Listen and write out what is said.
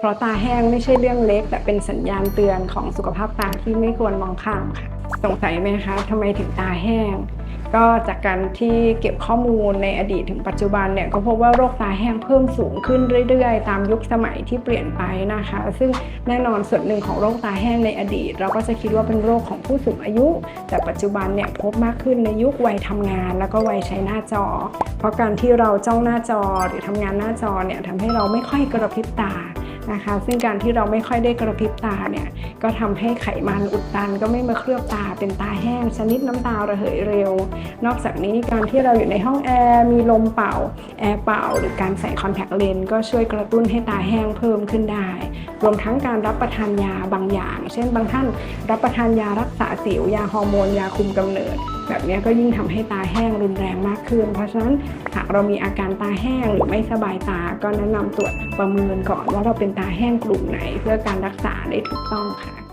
เพราะตาแห้งไม่ใช่เรื่องเล็ก แต่เป็นสัญญาณเตือนของสุขภาพตาที่ไม่ควรมองข้ามค่ะ สงสัยไหมคะทำไมถึงตาแห้ง ก็จากการที่เก็บข้อมูลในอดีตถึงปัจจุบันเนี่ยก็พบว่าโรคตาแห้งเพิ่มสูงขึ้นเรื่อยๆ ตามยุคสมัยที่เปลี่ยนไปนะคะ ซึ่งแน่นอนส่วนหนึ่งของโรคตาแห้งในอดีต เราก็จะคิดว่าเป็นโรคของผู้สูงอายุ แต่ปัจจุบันเนี่ยพบมากขึ้นในยุควัยทำงาน แล้วก็วัยใช้หน้าจอ เพราะการที่เราจ้องหน้าจอหรือทำงานหน้าจอเนี่ยทำให้เราไม่ค่อยกระพริบตา นะคะ ซึ่งการที่เราไม่ค่อยได้กระพริบตาเนี่ยก็ทำให้ไขมันอุดตันก็ไม่มาเคลือบตาเป็นตาแห้ง ชนิดน้ำตาระเหยเร็ว นอกจากนี้การที่เราอยู่ในห้องแอร์มีลมเป่าแอร์เป่า หรือการใส่คอนแทคเลนส์ก็ช่วยกระตุ้นให้ตาแห้งเพิ่มขึ้นได้ รวมทั้งการรับประทานยาบางอย่าง เช่น บางท่านรับประทานยารักษาสิวยาฮอร์โมน ยาคุมกำเนิด แบบนี้ก็ยิ่งทำให้ตาแห้งรุนแรงมากขึ้น เพราะฉะนั้นหากเรามีอาการตาแห้งหรือไม่สบายตา ก็แนะนำตรวจประเมินก่อนว่าเราเป็นตาแห้งกลุ่มไหน เพื่อการรักษาได้ถูกต้องค่ะ